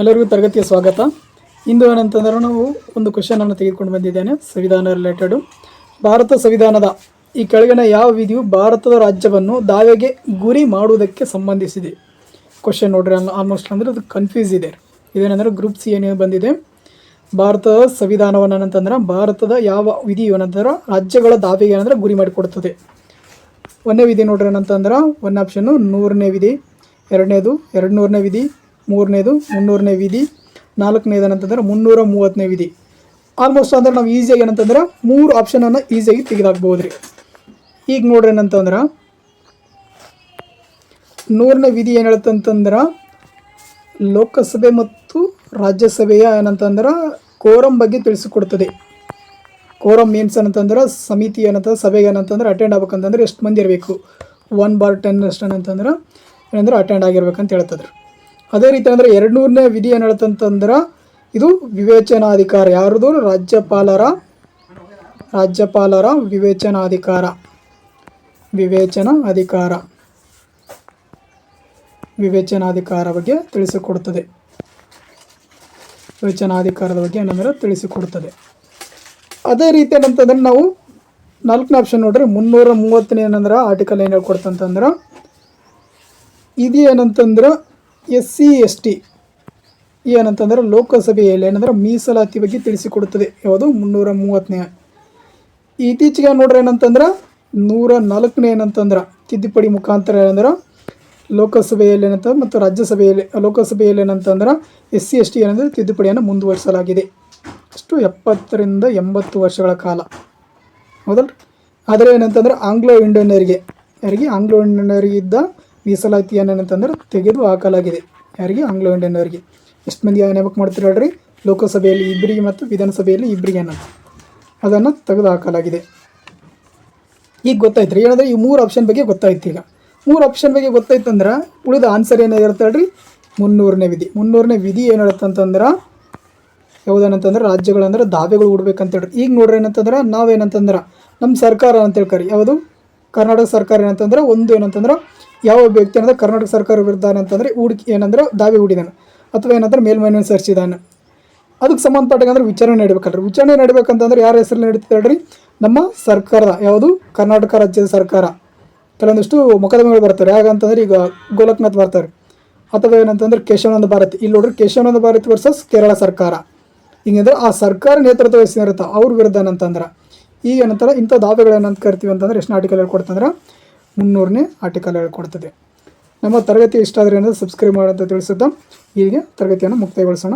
ಎಲ್ಲರಿಗೂ ತರಗತಿಯ ಸ್ವಾಗತ. ಇಂದು ಏನಂತಂದ್ರೆ ನಾವು ಒಂದು ಕ್ವಶನನ್ನು ತೆಗೆದುಕೊಂಡು ಬಂದಿದ್ದೇನೆ, ಸಂವಿಧಾನ ರಿಲೇಟೆಡು ಭಾರತ ಸಂವಿಧಾನದ ಈ ಕೆಳಗಿನ ಯಾವ ವಿಧಿಯು ಭಾರತದ ರಾಜ್ಯವನ್ನು ದಾವೆಗೆ ಗುರಿ ಮಾಡುವುದಕ್ಕೆ ಸಂಬಂಧಿಸಿದೆ. ಕ್ವಶನ್ ನೋಡ್ರಿ ಆಲ್ಮೋಸ್ಟ್ ಅಂದರೆ ಅದು ಕನ್ಫ್ಯೂಸ್ ಇದೆ. ಇದೇನೆಂದರೆ ಗ್ರೂಪ್ ಸಿ ಏನೇನು ಬಂದಿದೆ. ಭಾರತದ ಸಂವಿಧಾನವನ್ನು ಏನಂತಂದ್ರೆ ಭಾರತದ ಯಾವ ವಿಧಿ ಏನಂತಂದ್ರೆ ರಾಜ್ಯಗಳ ದಾವೆಗೆ ಏನಂದ್ರೆ ಗುರಿ ಮಾಡಿಕೊಡ್ತದೆ. ಒಂದನೇ ವಿಧಿ ನೋಡ್ರಿ ಏನಂತಂದ್ರೆ ಒನ್ ಆಪ್ಷನ್ನು ನೂರನೇ ವಿಧಿ, ಎರಡನೇದು ಎರಡು ನೂರನೇ ವಿಧಿ ಮೂರನೇದು, ಮುನ್ನೂರನೇ ವಿಧಿ, ನಾಲ್ಕನೇದು ಏನಂತಂದ್ರೆ ಮುನ್ನೂರ ಮೂವತ್ತನೇ ವಿಧಿ. ಆಲ್ಮೋಸ್ಟ್ ಅಂದ್ರೆ ನಾವು ಈಸಿಯಾಗಿ ಏನಂತಂದ್ರೆ ಮೂರು ಆಪ್ಷನನ್ನು ಈಸಿಯಾಗಿ ತೆಗೆದಾಕ್ಬೋದು ರೀ ಈಗ ನೋಡ್ರಿ ಏನಂತಂದ್ರೆ ನೂರನೇ ವಿಧಿ ಏನು ಹೇಳ್ತಂತಂದ್ರೆ ಲೋಕಸಭೆ ಮತ್ತು ರಾಜ್ಯಸಭೆಯ ಏನಂತಂದ್ರೆ ಕೋರಂ ಬಗ್ಗೆ ತಿಳಿಸಿಕೊಡ್ತದೆ. ಕೋರಂ ಮೀನ್ಸ್ ಏನಂತಂದ್ರೆ ಸಮಿತಿ ಏನಂತಂದ್ರೆ, ಸಭೆಗೆ ಏನಂತಂದ್ರೆ ಅಟೆಂಡ್ ಆಗ್ಬೇಕಂತಂದ್ರೆ ಎಷ್ಟು ಮಂದಿ ಇರಬೇಕು? ಒನ್ ಬಾರ್ ಟೆನ್ ಅಷ್ಟು ಏನಂತಂದ್ರೆ ಏನಂದ್ರೆ ಅಟೆಂಡ್ ಆಗಿರ್ಬೇಕಂತ ಹೇಳ್ತದ್ರಿ. ಅದೇ ರೀತಿ ಅಂದರೆ ಎರಡು ನೂರನೇ ವಿಧಿ ಏನು ಹೇಳ್ತಂತಂದ್ರೆ, ಇದು ವಿವೇಚನಾಧಿಕಾರ. ಯಾರ್ದು? ರಾಜ್ಯಪಾಲರ ರಾಜ್ಯಪಾಲರ ವಿವೇಚನಾಧಿಕಾರ. ವಿವೇಚನ ಅಧಿಕಾರ ವಿವೇಚನಾಧಿಕಾರ ಬಗ್ಗೆ ತಿಳಿಸಿಕೊಡುತ್ತದೆ ವಿವೇಚನಾಧಿಕಾರದ ಬಗ್ಗೆ ಏನಂದ್ರೆ ತಿಳಿಸಿಕೊಡುತ್ತದೆ ಅದೇ ರೀತಿ ಏನಂತಂದ್ರೆ ನಾವು ನಾಲ್ಕನೇ ಆಪ್ಷನ್ ನೋಡ್ರಿ, ಮುನ್ನೂರ ಮೂವತ್ತನೇ ಏನಂದ್ರೆ ಆರ್ಟಿಕಲ್ ಏನು ಹೇಳ್ಕೊಡ್ತಂತಂದ್ರೆ, ಇದು ಏನಂತಂದ್ರೆ ಎಸ್ ಸಿ ಎಸ್ ಟಿ ಏನಂತಂದರೆ ಲೋಕಸಭೆಯಲ್ಲಿ ಏನಂದರೆ ಮೀಸಲಾತಿ ಬಗ್ಗೆ ತಿಳಿಸಿಕೊಡುತ್ತದೆ. ಯಾವುದು? ಮುನ್ನೂರ ಮೂವತ್ತನೇ. ಇತ್ತೀಚೆಗೆ ನೋಡ್ರಿ ಏನಂತಂದ್ರೆ ನೂರ ನಾಲ್ಕನೇ ಏನಂತಂದ್ರೆ ತಿದ್ದುಪಡಿ ಮುಖಾಂತರ ಏನಂದ್ರೆ ಲೋಕಸಭೆಯಲ್ಲಿ ಏನಂತಂದ್ರೆ ಮತ್ತು ರಾಜ್ಯಸಭೆಯಲ್ಲಿ, ಲೋಕಸಭೆಯಲ್ಲಿ ಏನಂತಂದ್ರೆ ಎಸ್ ಸಿ ಎಸ್ ಟಿ ಏನಂದ್ರೆ ತಿದ್ದುಪಡಿಯನ್ನು ಮುಂದುವರಿಸಲಾಗಿದೆ. ಅಷ್ಟು ಎಪ್ಪತ್ತರಿಂದ ಎಂಬತ್ತು ವರ್ಷಗಳ ಕಾಲ. ಹೌದಲ್ರಿ? ಆದರೆ ಏನಂತಂದ್ರೆ ಆಂಗ್ಲೋ ಇಂಡಿಯನ್ನರಿಗೆ ಯಾರಿಗೆ? ಆಂಗ್ಲೋ ಇಂಡಿಯನ್ನರಿಗೆ ಇದ್ದ ಮೀಸಲಾತಿಯನ್ನು ಏನಂತಂದ್ರೆ ತೆಗೆದು ಹಾಕಲಾಗಿದೆ. ಯಾರಿಗೆ? ಆಂಗ್ಲೋ ಇಂಡಿಯನ್ನರಿಗೆ ಎಷ್ಟು ಮಂದಿ ನೇಮಕ ಮಾಡ್ತೀರ ಹೇಳ್ರಿ? ಲೋಕಸಭೆಯಲ್ಲಿ ಇಬ್ಬರಿಗೆ ಮತ್ತು ವಿಧಾನಸಭೆಯಲ್ಲಿ ಇಬ್ಬರಿಗೆ ಅನ್ನೋದು ಅದನ್ನು ತೆಗೆದು ಹಾಕಲಾಗಿದೆ. ಈಗ ಗೊತ್ತಾಯ್ತು ರೀ ಏನಂದ್ರೆ ಈ ಮೂರು ಆಪ್ಷನ್ ಬಗ್ಗೆ ಗೊತ್ತಾಯ್ತು ಈಗ. ಮೂರು ಆಪ್ಷನ್ ಬಗ್ಗೆ ಗೊತ್ತಾಯ್ತಂದ್ರೆ ಉಳಿದ ಆನ್ಸರ್ ಏನಾಗಿರುತ್ತೆ ಹೇಳ್ರಿ? ಮುನ್ನೂರನೇ ವಿಧಿ. ಮುನ್ನೂರನೇ ವಿಧಿ ಏನು ಹೇಳುತ್ತಂತಂದ್ರೆ ಯಾವುದೇನಂತಂದ್ರೆ ರಾಜ್ಯಗಳಂದ್ರೆ ದಾವೆಗಳು ಹುಡ್ಬೇಕಂತ ಹೇಳ್ರಿ. ಈಗ ನೋಡ್ರಿ ಏನಂತಂದ್ರೆ ನಾವೇನಂತಂದ್ರೆ ನಮ್ಮ ಸರ್ಕಾರ ಅಂತ ಹೇಳ್ಕರಿ. ಯಾವುದು? ಕರ್ನಾಟಕ ಸರ್ಕಾರ ಏನಂತಂದ್ರೆ ಒಂದು ಏನಂತಂದ್ರೆ ಯಾವ ವ್ಯಕ್ತಿ ಏನಂದ್ರೆ ಕರ್ನಾಟಕ ಸರ್ಕಾರ ವಿರುದ್ಧ ಏನಂತಂದ್ರೆ ಹೂಡಿಕೆ, ಏನಂದ್ರೆ ದಾವೆ ಹೂಡಿದಾನೆ. ಅಥವಾ ಏನಂದ್ರೆ ಮೇಲ್ಮನೆ ಸರಿಸಿದಾನೆ ಅದಕ್ಕೆ ಸಂಬಂಧಪಟ್ಟಂಗೆ ವಿಚಾರಣೆ ನಡಿಬೇಕಲ್ರಿ. ವಿಚಾರಣೆ ನಡಿಬೇಕಂತಂದ್ರೆ ಯಾರ ಹೆಸರಲ್ಲಿ ನಡೀತದೆ ಹೇಳ್ರಿ? ನಮ್ಮ ಸರ್ಕಾರದ, ಯಾವುದು? ಕರ್ನಾಟಕ ರಾಜ್ಯದ ಸರ್ಕಾರ. ಕೆಲವೊಂದಿಷ್ಟು ಮೊಕದಮೆಗಳು ಬರ್ತಾರೆ ಯಾಕಂತಂದ್ರೆ ಈಗ ಗೋಲಕ್ನಾಥ್ ಬರ್ತಾರೆ. ಅಥವಾ ಏನಂತಂದ್ರೆ ಕೇಶವಾನಂದ ಭಾರತಿ. ಇಲ್ಲಿ ನೋಡ್ರಿ ಕೇಶವಾನಂದ ಭಾರತಿ ವರ್ಸಸ್ ಕೇರಳ ಸರ್ಕಾರ. ಹಿಂಗಂದ್ರೆ ಆ ಸರ್ಕಾರ ನೇತೃತ್ವ ವಹಿಸಿರುತ್ತೆ ಅವ್ರ ವಿರುದ್ಧ ಏನಂತಂದ್ರೆ ಈಗ ಏನಂತಾರೆ, ಇಂಥ ದಾವೆಗಳು ಏನಂತ ಕರಿತೀವಿ ಅಂತಂದ್ರೆ, ಎಷ್ಟು ಆರ್ಟಿಕಲ್ ಹೇಳ್ಕೊಡ್ತಂದ್ರೆ, ಮುನ್ನೂರನೇ ಆರ್ಟಿಕಲ್ ಹೇಳ್ಕೊಡ್ತದೆ. ನಮ್ಮ ತರಗತಿ ಇಷ್ಟ ಆದರೆ ಏನಾದರೂ ಸಬ್ಸ್ಕ್ರೈಬ್ ಮಾಡೋಂತ ತಿಳಿಸುತ್ತಾ ಹೀಗೆ ತರಗತಿಯನ್ನು ಮುಕ್ತಾಯಗೊಳಿಸೋಣ.